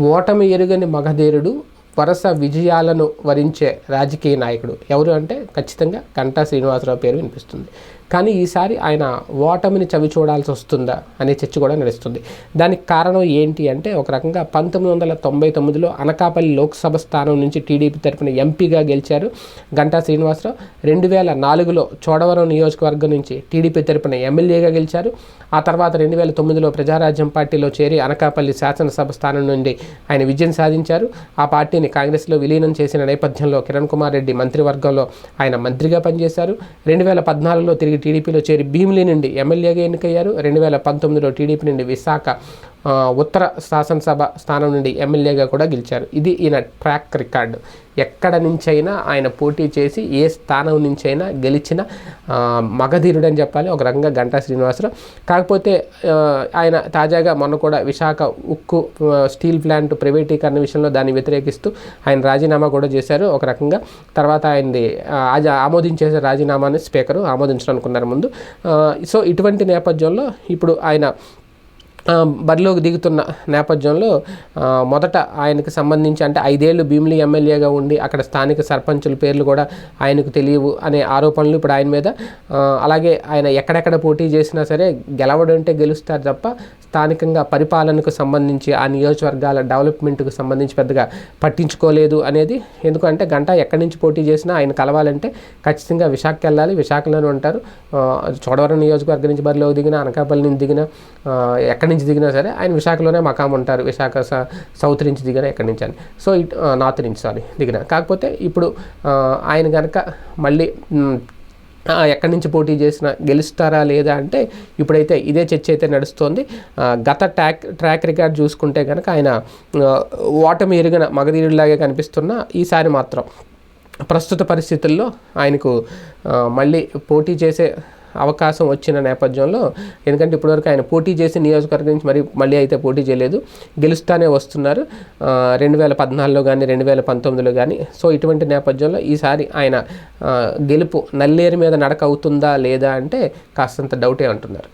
ఓటమి ఎరుగని మగధీరుడు వరుస విజయాలను వరించే రాజకీయ నాయకుడు ఎవరు అంటే ఖచ్చితంగా గంటా శ్రీనివాసరావు పేరు వినిపిస్తుంది. కానీ ఈసారి ఆయన ఓటమిని చవి చూడాల్సి వస్తుందా అనే చర్చ కూడా నడుస్తుంది. దానికి కారణం ఏంటి అంటే ఒక రకంగా పంతొమ్మిది వందల తొంభై తొమ్మిదిలో అనకాపల్లి లోక్సభ స్థానం నుంచి టీడీపీ తరఫున ఎంపీగా గెలిచారు గంటా శ్రీనివాసరావు. రెండు వేల నాలుగులో చోడవరం నియోజకవర్గం నుంచి టీడీపీ తరఫున ఎమ్మెల్యేగా గెలిచారు. ఆ తర్వాత రెండు వేల తొమ్మిదిలో ప్రజారాజ్యం పార్టీలో చేరి అనకాపల్లి శాసనసభ స్థానం నుండి ఆయన విజయం సాధించారు. ఆ పార్టీని కాంగ్రెస్లో విలీనం చేసిన నేపథ్యంలో కిరణ్ కుమార్ రెడ్డి మంత్రివర్గంలో ఆయన మంత్రిగా పనిచేశారు. రెండు వేల పద్నాలుగులో తిరిగి టీడీపీలో చేరి భీమిలి నుండి ఎమ్మెల్యేగా ఎన్నికయ్యారు. రెండు వేల పంతొమ్మిదిలో టీడీపీ నుండి విశాఖ ఉత్తర శాసనసభ స్థానం నుండి ఎమ్మెల్యేగా కూడా గెలిచారు. ఇది ఈయన ట్రాక్ రికార్డు. ఎక్కడ నుంచైనా ఆయన పోటీ చేసి ఏ స్థానం నుంచైనా గెలిచిన మగధీరుడని చెప్పాలి. ఒక రకంగా గంటా శ్రీనివాసరావు కాకపోతే ఆయన తాజాగా మొన్న కూడా విశాఖ ఉక్కు స్టీల్ ప్లాంట్ ప్రైవేటీకరణ విషయంలో దాన్ని వ్యతిరేకిస్తూ ఆయన రాజీనామా కూడా చేశారు. ఒక రకంగా తర్వాత ఆయనది ఆ, ఆమోదించేసే రాజీనామాని స్పీకరు ఆమోదించాలనుకున్నారు ముందు. సో ఇటువంటి నేపథ్యంలో ఇప్పుడు ఆయన బరిలోకి దిగుతున్న నేపథ్యంలో మొదట ఆయనకు సంబంధించి అంటే ఐదేళ్ళు భీమిలి ఎమ్మెల్యేగా ఉండి అక్కడ స్థానిక సర్పంచుల పేర్లు కూడా ఆయనకు తెలియవు అనే ఆరోపణలు ఇప్పుడు ఆయన మీద. అలాగే ఆయన ఎక్కడెక్కడ పోటీ చేసినా సరే గెలవడంటే గెలుస్తారు తప్ప స్థానికంగా పరిపాలనకు సంబంధించి ఆ నియోజకవర్గాల డెవలప్మెంట్కు సంబంధించి పెద్దగా పట్టించుకోలేదు అనేది. ఎందుకంటే గంట ఎక్కడి నుంచి పోటీ చేసినా ఆయన కలవాలంటే ఖచ్చితంగా విశాఖకి వెళ్ళాలి. విశాఖలోనే ఉంటారు. చోడవరం నియోజకవర్గం నుంచి బరిలోకి దిగిన అనకాపల్లి నుంచి దిగిన ఆ, ఎక్కడి నుంచి దిగినా సరే ఆయన విశాఖలోనే మకాం ఉంటారు. విశాఖ సౌత్ నుంచి దిగిన ఎక్కడి నుంచి అని. సో ఇట్ నార్త్ నుంచి సారీ దిగిన. కాకపోతే ఇప్పుడు ఆయన కనుక మళ్ళీ ఎక్కడి నుంచి పోటీ చేసినా గెలుస్తారా లేదా అంటే ఇప్పుడైతే ఇదే చర్చ అయితే నడుస్తోంది. గత ట్రాక్ ట్రాక్ రికార్డ్ చూసుకుంటే కనుక ఆయన ఓటమి ఎరుగిన మగధీరుడిలాగే కనిపిస్తున్నా ఈసారి మాత్రం ప్రస్తుత పరిస్థితుల్లో ఆయనకు మళ్ళీ పోటీ చేసే అవకాశం వచ్చిన నేపథ్యంలో ఎందుకంటే ఇప్పటివరకు ఆయన పోటీ చేసి నియోజకవర్గం నుంచి మరి మళ్ళీ అయితే పోటీ చేయలేదు గెలుస్తానే వస్తున్నారు. రెండు వేల పద్నాలుగులో కానీ రెండు వేల పంతొమ్మిదిలో కానీ సో ఇటువంటి నేపథ్యంలో ఈసారి ఆయన గెలుపు నల్లేరు మీద నడక అవుతుందా లేదా అంటే కాస్తంత డౌటే అంటున్నారు.